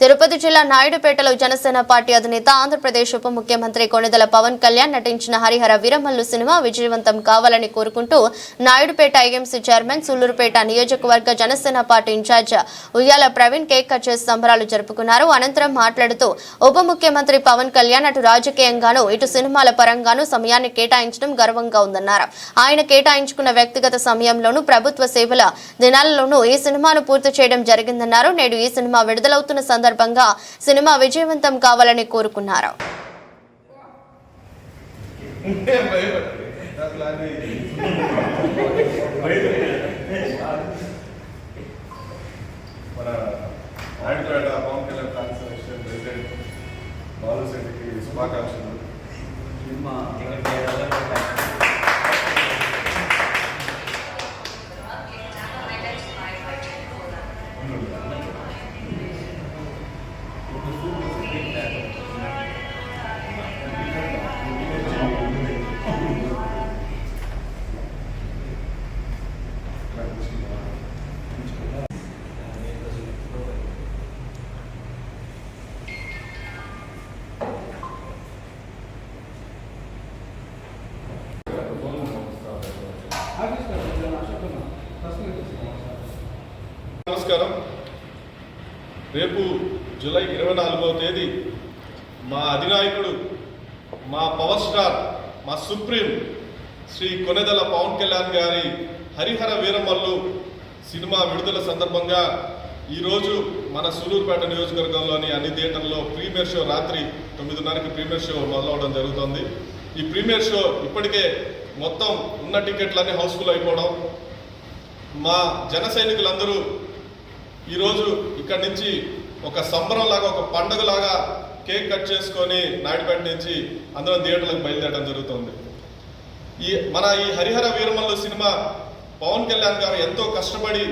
తిరుపతి జిల్లా నాయుడుపేటలో జనసేన పార్టీ అధినేత ఆంధ్రప్రదేశ్ ఉప ముఖ్యమంత్రి కొణిదల పవన్ కళ్యాణ్ నటించిన హరిహర వీరమల్లు సినిమా విజయవంతం కావాలని కోరుకుంటూ నాయుడుపేట ఐఎంసీ చైర్మన్ సూళ్ళూరుపేట నియోజకవర్గ జనసేన పార్టీ ఇన్ఛార్జ్ ఉయ్యాల ప్రవీణ్ కేక్ కట్ చేసి సంబరాలు జరుపుకున్నారు. అనంతరం మాట్లాడుతూ ఉప ముఖ్యమంత్రి పవన్ కళ్యాణ్ అటు రాజకీయంగానూ ఇటు సినిమాల పరంగానూ సమయాన్ని కేటాయించడం గర్వంగా ఉందన్నారు. ఆయన కేటాయించుకున్న వ్యక్తిగత సమయంలోనూ ప్రభుత్వ సేవల దినాలలోనూ ఈ సినిమాను పూర్తి చేయడం జరిగిందన్నారు. నేడు ఈ సినిమా విడుదలవుతున్న సందర్భంగా సినిమా విజయవంతం కావాలని కోరుకున్నారు. శుభాకాంక్షలు. నమస్కారం. రేపు జూలై ఇరవై నాలుగవ తేదీ మా అధినాయకుడు మా పవర్ స్టార్ మా సుప్రీం శ్రీ కొనెదల పవన్ కళ్యాణ్ గారి హరిహర వీరమల్లు సినిమా విడుదల సందర్భంగా ఈరోజు మన సూలూరుపేట నియోజకవర్గంలోని అన్ని థియేటర్లో ప్రీమియర్ షో రాత్రి తొమ్మిదిన్నరకి ప్రీమియర్ షో మొదలవడం జరుగుతుంది. ఈ ప్రీమియర్ షో ఇప్పటికే మొత్తం ఉన్న టికెట్లన్నీ హౌస్ఫుల్ అయిపోవడం మా జన సైనికులందరూ ఈరోజు ఇక్కడి నుంచి ఒక సంబరంలాగా ఒక పండుగ లాగా కేక్ కట్ చేసుకొని నాయుడుపేట నుంచి అందరం థియేటర్లకు బయలుదేరడం జరుగుతుంది. ఈ మన ఈ హరిహర వీరమల్లు సినిమా పవన్ కళ్యాణ్ గారు ఎంతో కష్టపడి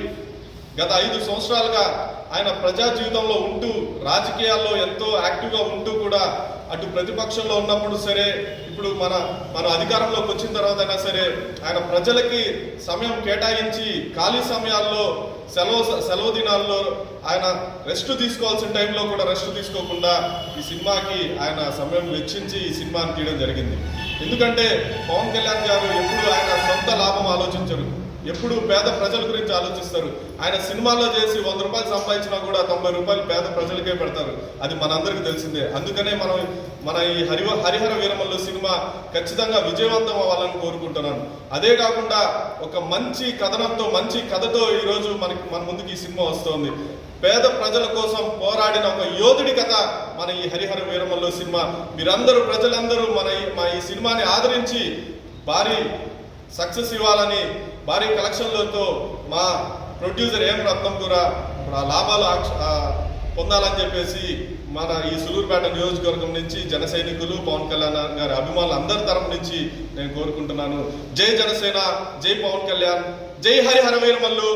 గత ఐదు సంవత్సరాలుగా ఆయన ప్రజా జీవితంలో ఉంటూ రాజకీయాల్లో ఎంతో యాక్టివ్గా ఉంటూ కూడా అటు ప్రతిపక్షంలో ఉన్నప్పుడు సరే ఇప్పుడు మన మన అధికారంలోకి వచ్చిన తర్వాత అయినా సరే ఆయన ప్రజలకి సమయం కేటాయించి ఖాళీ సమయాల్లో సెలవు సెలవు దినాల్లో ఆయన రెస్ట్ తీసుకోవాల్సిన టైంలో కూడా రెస్ట్ తీసుకోకుండా ఈ సినిమాకి ఆయన సమయం వెచ్చించి ఈ సినిమాని తీయడం జరిగింది. ఎందుకంటే పవన్ కళ్యాణ్ గారు ఎప్పుడు ఆయన సొంత లాభం ఆలోచించరు. ఎప్పుడు పేద ప్రజల గురించి ఆలోచిస్తారు. ఆయన సినిమాల్లో చేసి వంద రూపాయలు సంపాదించినా కూడా తొంభై రూపాయలు పేద ప్రజలకే పెడతారు. అది మనందరికీ తెలిసిందే. అందుకనే మనం మన ఈ హరి హరిహర వీరమల్లు సినిమా ఖచ్చితంగా విజయవంతం అవ్వాలని కోరుకుంటున్నాను. అదే కాకుండా ఒక మంచి కథనంతో మంచి కథతో ఈరోజు మనకి మన ముందుకు ఈ సినిమా వస్తోంది. పేద ప్రజల కోసం పోరాడిన ఒక యోధుడి కథ మన ఈ హరిహర వీరమల్లు సినిమా. మీరందరూ ప్రజలందరూ మన మా ఈ సినిమాని ఆదరించి భారీ సక్సెస్ ఇవ్వాలని భారీ కలెక్షన్లతో మా ప్రొడ్యూసర్ ఏం రత్నం కూడా ఇప్పుడు లాభాలు పొందాలని చెప్పేసి మన ఈ సులూరుపేట నియోజకవర్గం నుంచి జన సైనికులు పవన్ కళ్యాణ్ గారి అభిమానులు అందరి తరపు నుంచి నేను కోరుకుంటున్నాను. జై జనసేన జై పవన్ కళ్యాణ్ జై హరిహర వీరమల్లు.